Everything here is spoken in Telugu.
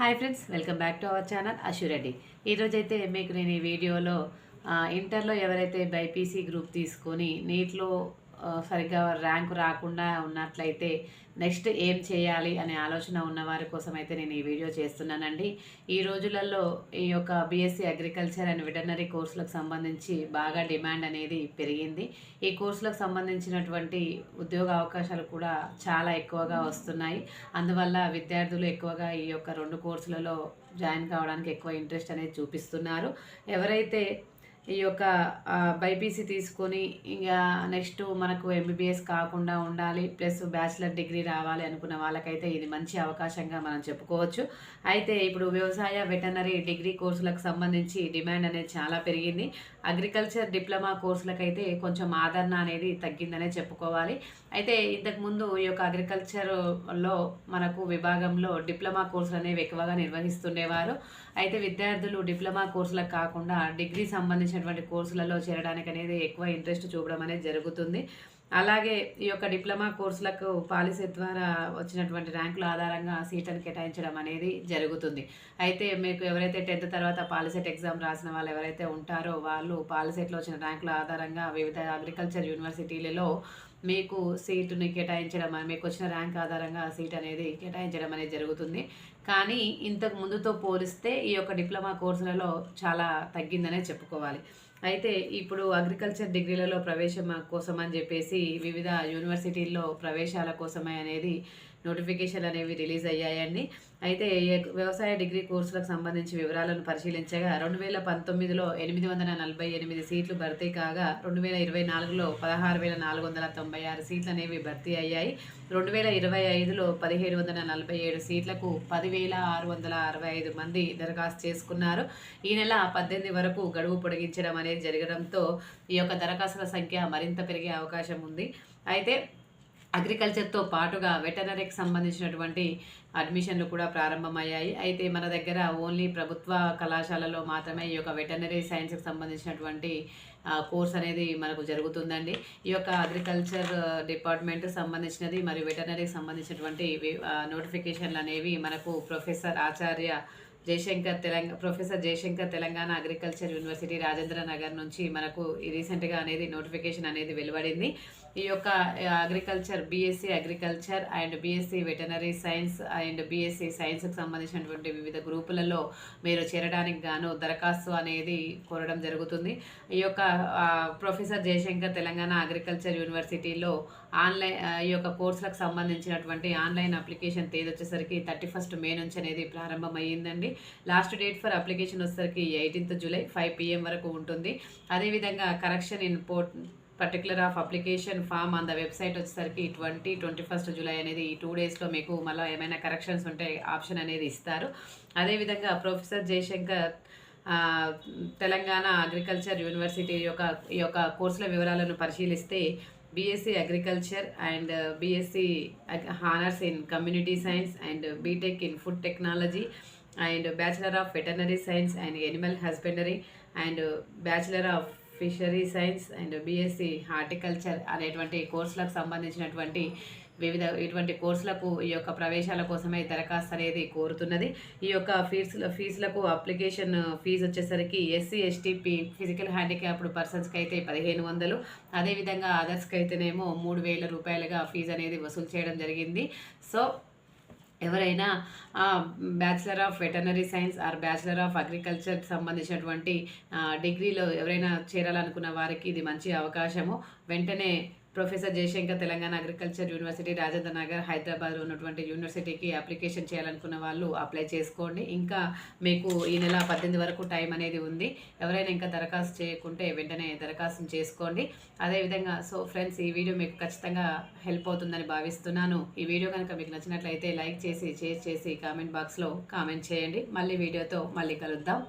Hi friends welcome back to our channel Ashu Reddy ఈరోజైతే మీకు నేను ఈ వీడియోలో ఇంటర్లో ఎవరైతే బైపీసీ గ్రూప్ తీసుకొని నీట్లో సరిగ్గా ర్యాంకు రాకుండా ఉన్నట్లయితే నెక్స్ట్ ఏం చేయాలి అనే ఆలోచన ఉన్న వారి కోసం అయితే నేను ఈ వీడియో చేస్తున్నానండి. ఈ రోజులలో ఈ యొక్క బీఎస్సీ అగ్రికల్చర్ అండ్ వెటర్నరీ కోర్సులకు సంబంధించి బాగా డిమాండ్ అనేది పెరిగింది. ఈ కోర్సులకు సంబంధించినటువంటి ఉద్యోగ అవకాశాలు కూడా చాలా ఎక్కువగా వస్తున్నాయి. అందువల్ల విద్యార్థులు ఎక్కువగా ఈ యొక్క రెండు కోర్సులలో జాయిన్ కావడానికి ఎక్కువ ఇంట్రెస్ట్ అనేది చూపిస్తున్నారు. ఎవరైతే ఈ యొక్క బైపీసీ తీసుకొని ఇంకా నెక్స్ట్ మనకు ఎంబీబీఎస్ కాకుండా ఉండాలి ప్లస్ బ్యాచిలర్ డిగ్రీ రావాలి అనుకున్న వాళ్ళకైతే ఇది మంచి అవకాశంగా మనం చెప్పుకోవచ్చు. అయితే ఇప్పుడు వ్యవసాయ వెటనరీ డిగ్రీ కోర్సులకు సంబంధించి డిమాండ్ అనేది చాలా పెరిగింది. అగ్రికల్చర్ డిప్లొమా కోర్సులకైతే కొంచెం ఆదరణ అనేది తగ్గిందనే చెప్పుకోవాలి. అయితే ఇంతకుముందు ఈ యొక్క అగ్రికల్చర్లో మనకు విభాగంలో డిప్లొమా కోర్సులు అనేవి ఎక్కువగా నిర్వహిస్తుండేవారు. అయితే విద్యార్థులు డిప్లొమా కోర్సులకు కాకుండా డిగ్రీ సంబంధించినటువంటి కోర్సులలో చేరడానికి అనేది ఎక్కువ ఇంట్రెస్ట్ చూపడం అనేది జరుగుతుంది. అలాగే ఈ యొక్క డిప్లొమా కోర్సులకు పాలసీ ద్వారా వచ్చినటువంటి ర్యాంకుల ఆధారంగా సీట్లను కేటాయించడం అనేది జరుగుతుంది. అయితే మీకు ఎవరైతే టెన్త్ తర్వాత పాలసెట్ ఎగ్జామ్ రాసిన వాళ్ళు ఎవరైతే ఉంటారో వాళ్ళు పాలసెట్లో వచ్చిన ర్యాంకుల ఆధారంగా వివిధ అగ్రికల్చర్ యూనివర్సిటీలలో మీకు సీటుని కేటాయించడం మీకు వచ్చిన ర్యాంక్ ఆధారంగా సీట్ అనేది కేటాయించడం అనేది జరుగుతుంది. కానీ ఇంతకు ముందుతో పోలిస్తే ఈ యొక్క డిప్లొమా కోర్సులలో చాలా తగ్గిందనే చెప్పుకోవాలి. అయితే ఇప్పుడు అగ్రికల్చర్ డిగ్రీలలో ప్రవేశం కోసం అని చెప్పేసి వివిధ యూనివర్సిటీల్లో ప్రవేశాల కోసమే అనేది నోటిఫికేషన్ అనేవి రిలీజ్ అయ్యాయండి. అయితే వ్యవసాయ డిగ్రీ కోర్సులకు సంబంధించి వివరాలను పరిశీలించగా రెండు వేల పంతొమ్మిదిలో ఎనిమిది వందల నలభై ఎనిమిది సీట్లు భర్తీ కాగా రెండు వేల ఇరవై నాలుగులో పదహారు వేల నాలుగు వందల తొంభై ఆరు సీట్లు అనేవి భర్తీ అయ్యాయి. రెండు వేల ఇరవై ఐదులో పదిహేడు వందల నలభై ఏడు సీట్లకు పదివేల ఆరు వందల అరవై ఐదు మంది దరఖాస్తు చేసుకున్నారు. ఈ నెల పద్దెనిమిది వరకు గడువు పొడిగించడం అనేది జరగడంతో ఈ యొక్క దరఖాస్తుల సంఖ్య మరింత పెరిగే అవకాశం ఉంది. అయితే అగ్రికల్చర్తో పాటుగా వెటనరీకి సంబంధించినటువంటి అడ్మిషన్లు కూడా ప్రారంభమయ్యాయి. అయితే మన దగ్గర ఓన్లీ ప్రభుత్వ కళాశాలలో మాత్రమే ఈ యొక్క వెటనరీ సైన్స్కి సంబంధించినటువంటి కోర్స్ అనేది మనకు జరుగుతుందండి. ఈ యొక్క అగ్రికల్చర్ డిపార్ట్మెంట్ సంబంధించినది మరియు వెటనరీకి సంబంధించినటువంటి నోటిఫికేషన్లు అనేవి మనకు professor Acharya Jayashankar Telangana professor Jayashankar Telangana agriculture university Rajendra Nagar నుంచి మనకు ఈ రీసెంట్గా అనేది నోటిఫికేషన్ అనేది వెలువడింది. ఈ యొక్క agriculture BSc agriculture and BSc veterinary science and BSc సైన్స్కి సంబంధించినటువంటి వివిధ గ్రూపులలో మీరు చేరడానికి గాను దరఖాస్తు అనేది కోరడం జరుగుతుంది. ఈ యొక్క ప్రొఫెసర్ జయశంకర్ తెలంగాణ అగ్రికల్చర్ యూనివర్సిటీలో ఆన్లైన్ ఈ యొక్క కోర్సులకు సంబంధించినటువంటి ఆన్లైన్ అప్లికేషన్ తేదీ వచ్చేసరికి థర్టీ ఫస్ట్ మే నుంచి అనేది ప్రారంభమయ్యిందండి. లాస్ట్ డేట్ ఫర్ అప్లికేషన్ వచ్చేసరికి ఎయిటీన్త్ జూలై ఫైవ్ పిఎం వరకు ఉంటుంది. అదేవిధంగా correction import particular of application form on the website వచ్చేసరికి ట్వంటీ ట్వంటీ ఫస్ట్ జూలై అనేది ఈ టూ డేస్లో మీకు మళ్ళీ ఏమైనా కరెక్షన్స్ ఉంటే ఆప్షన్ అనేది ఇస్తారు. అదేవిధంగా professor Jayashankar Telangana agriculture university యొక్క ఈ యొక్క కోర్సుల వివరాలను పరిశీలిస్తే BSc agriculture and BSc honours in community science and BTech in food technology and bachelor of veterinary science and animal husbandry and bachelor of fishery science and BSc horticulture అనేటువంటి కోర్సులకు సంబంధించినటువంటి వివిధ ఇటువంటి కోర్సులకు ఈ యొక్క ప్రవేశాల కోసమే దరఖాస్తు అనేది కోరుతున్నది. ఈ యొక్క ఫీజుల ఫీజులకు అప్లికేషన్ ఫీజు వచ్చేసరికి ఎస్సీ ఎస్టీపీ ఫిజికల్ హ్యాండిక్యాప్డ్ పర్సన్స్కి అయితే పదిహేను వందలు. అదేవిధంగా అదర్స్కి అయితేనేమో మూడు వేల రూపాయలుగా ఫీజు అనేది వసూలు చేయడం జరిగింది. సో ఎవరైనా bachelor of veterinary science or bachelor of agriculture సంబంధించినటువంటి డిగ్రీలో ఎవరైనా చేరాలనుకున్న వారికి ఇది మంచి అవకాశము. వెంటనే professor Jayashankar Telangana agriculture university Rajendra Nagar హైదరాబాద్లో ఉన్నటువంటి యూనివర్సిటీకి అప్లికేషన్ చేయాలనుకున్న వాళ్ళు అప్లై చేసుకోండి. ఇంకా మీకు ఈ నెల పద్దెనిమిది వరకు టైం అనేది ఉంది. ఎవరైనా ఇంకా దరఖాస్తు చేయకుంటే వెంటనే దరఖాస్తు చేసుకోండి. అదేవిధంగా సో ఫ్రెండ్స్ ఈ వీడియో మీకు ఖచ్చితంగా హెల్ప్ అవుతుందని భావిస్తున్నాను. ఈ వీడియో కనుక మీకు నచ్చినట్లయితే లైక్ చేసి షేర్ చేసి కామెంట్ బాక్స్లో కామెంట్ చేయండి. మళ్ళీ వీడియోతో మళ్ళీ కలుద్దాం.